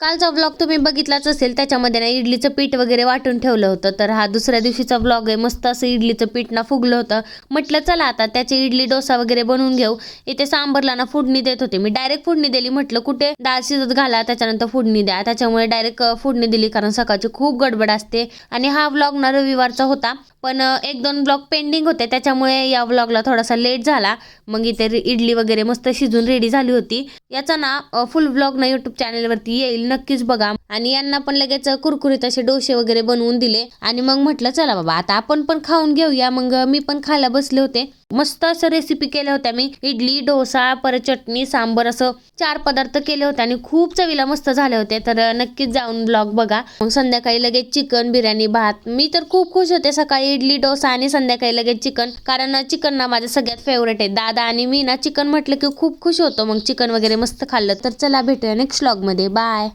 कालचा ब्लॉग तुम्ही बघितलाच असेल त्याच्यामध्ये ना इडलीचं पीठ वगैरे वाटून ठेवलं होतं. तर हा दुसऱ्या दिवशीचा ब्लॉग आहे मस्त असं इडलीचं पीठ ना फुगलं होतं. म्हटलं चला आता त्याची इडली डोसा वगैरे बनवून घेऊ. इथे सांबरला ना फोडणी देत होते. मी डायरेक्ट फोडणी दिली. म्हटलं कुठे? डाळ शिजत घाला त्याच्यानंतर फोडणी द्या. त्याच्यामुळे डायरेक्ट फोडणी दिली कारण सकाळची खूप गडबड असते. आणि हा व्लॉग ना रविवारचा होता. पण एक दोन ब्लॉग पेंडिंग होते. त्याच्यामुळे या व्लॉगला थोडासा लेट झाला. मग इथे इडली वगैरे मस्त शिजून रेडी झाली होती. याचा ना फुल ब्लॉग ना युट्यूब चॅनलवरती येईल. नक्कीच बघा. आणि यांना पण लगेच कुरकुरीत असे डोसे वगैरे बनवून दिले. आणि मग म्हटलं चला बाबा आता आपण पण खाऊन घेऊया. मग मी पण खायला बसले होते. मस्त असं रेसिपी केल्या होत्या मी. इडली डोसा परत चटणी सांबर असं चार पदार्थ केले होते आणि खूप चवीला मस्त झाले होते. तर नक्कीच जाऊन ब्लॉग बघा. मग संध्याकाळी लगेच चिकन बिर्याणी भात. मी तर खूप खुश होते सकाळी इडली डोसा आणि संध्याकाळी लगेच चिकन कारण चिकन ना माझं सगळ्यात फेवरेट आहे. दादा आणि मी ना चिकन म्हटलं की खूप खुश होतो. मग चिकन वगैरे मस्त खाल्लं. तर चला भेटूया नेक्स्ट ब्लॉगमध्ये बाय